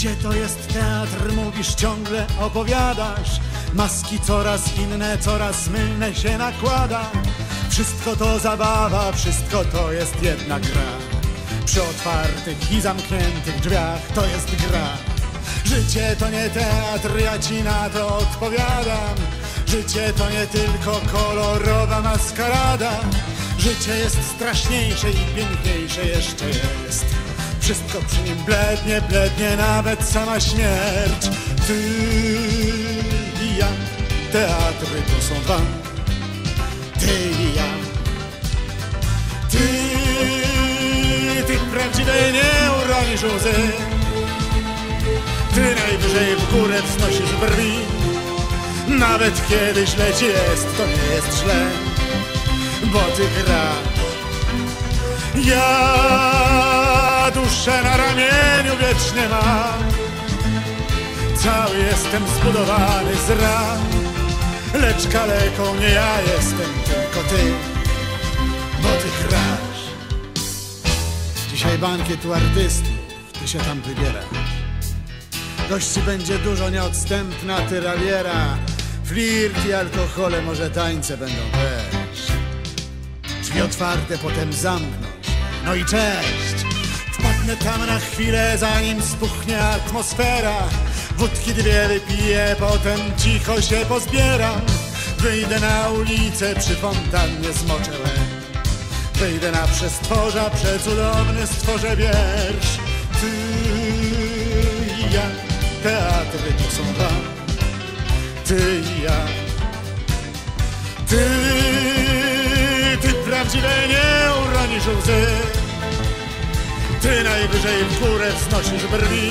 Życie to jest teatr, mówisz ciągle, opowiadasz. Maski coraz inne, coraz mylne się nakłada. Wszystko to zabawa, wszystko to jest jedna gra. Przy otwartych i zamkniętych drzwiach to jest gra. Życie to nie teatr, ja ci na to odpowiadam. Życie to nie tylko kolorowa maskarada. Życie jest straszniejsze i piękniejsze jeszcze jest Wszystko przy nim blednie, blednie nawet sama śmierć. Ty i ja, teatry to są dwa. Ty i ja. Ty, ty prawdziwej nie uronisz łzy. Ty najwyżej w górę wznosisz brwi. Nawet kiedy źle ci jest, to nie jest źle Bo ty grasz. Ja duszę na ramieniu wiecznie mam Cały jestem zbudowany z ran Lecz kaleką nie ja jestem, tylko ty Bo ty grasz. Dzisiaj bankiet u artystów Ty się tam wybierasz. Gości będzie dużo, nieodstępna tyraliera. Flirt i alkohole, może tańce będą też. Drzwi otwarte, potem zamknąć. No i cześć Tam na chwilę, zanim spuchnie atmosfera. Wódki dwie wypiję, potem cicho się pozbieram. Wyjdę na ulicę, przy fontannie zmoczę łeb. Wyjdę na przestworza, przecudowny stworzę wiersz. Ty i ja, teatry to są dwa. Ty i ja. Ty, ty prawdziwe nie uronisz łzy Ty najwyżej w górę wznosisz brwi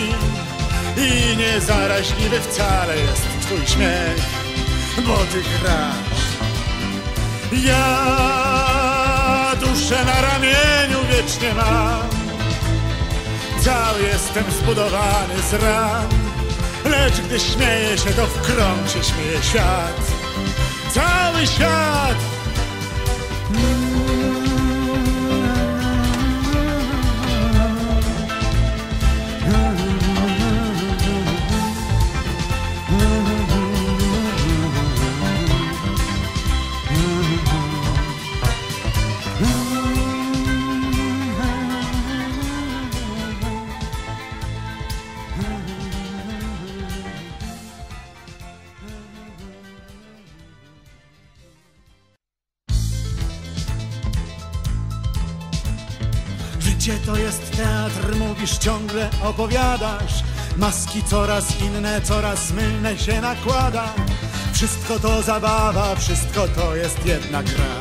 I niezaraźliwy wcale jest twój śmiech Bo ty grasz. Ja duszę na ramieniu wiecznie mam. Cały jestem zbudowany z ran Lecz gdy śmieję się, to w krąg się śmieje świat. Cały świat Życie to jest teatr, mówisz ciągle, opowiadasz. Maski coraz inne, coraz mylne się nakłada. Wszystko to zabawa, wszystko to jest jedna gra.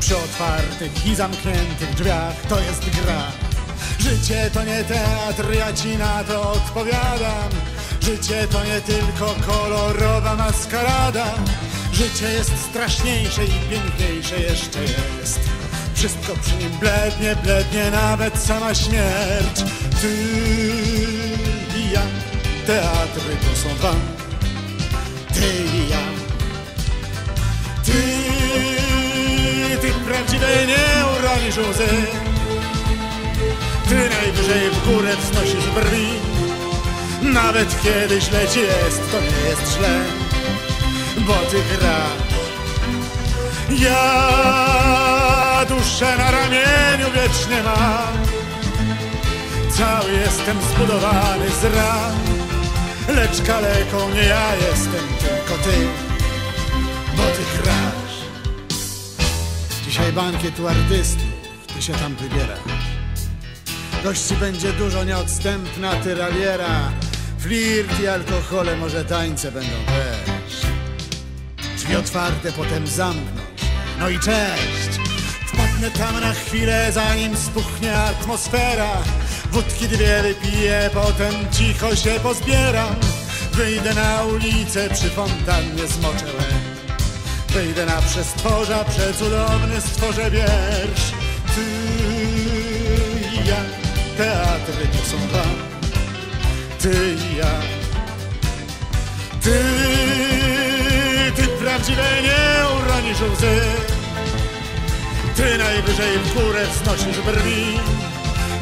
Przy otwartych i zamkniętych drzwiach to jest gra. Życie to nie teatr, ja ci na to odpowiadam. Życie to nie tylko kolorowa maskarada. Życie jest straszniejsze i piękniejsze jeszcze jest Wszystko przy nim blednie, blednie nawet sama śmierć. Ty i ja, teatry to są dwa. Ty i ja. Ty, ty prawdziwej nie uronisz łzy. Ty najwyżej w górę wznosisz brwi. Nawet kiedy źle ci jest, to nie jest źle Bo ty grasz. Ja duszę na ramieniu wiecznie mam Cały jestem zbudowany z ran Lecz kaleką nie ja jestem, tylko ty Bo ty grasz. Dzisiaj bankiet u artystów Ty się tam wybierasz. Gości będzie dużo, nieodstępna tyraliera. Flirt i alkohole, może tańce będą też. Drzwi otwarte, potem zamknąć. No i cześć Tam na chwilę, zanim spuchnie atmosfera. Wódki dwie wypiję, potem cicho się pozbieram. Wyjdę na ulicę, przy fontannie zmoczę łeb. Wyjdę na przestworza, przecudowny stworzę wiersz. Ty i ja, teatry to są dwa. Ty i ja. Ty, ty prawdziwe nie uronisz łzy Ty najwyżej w górę wznosisz brwi.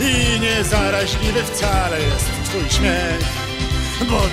I niezaraźliwy wcale jest twój śmiech bo ty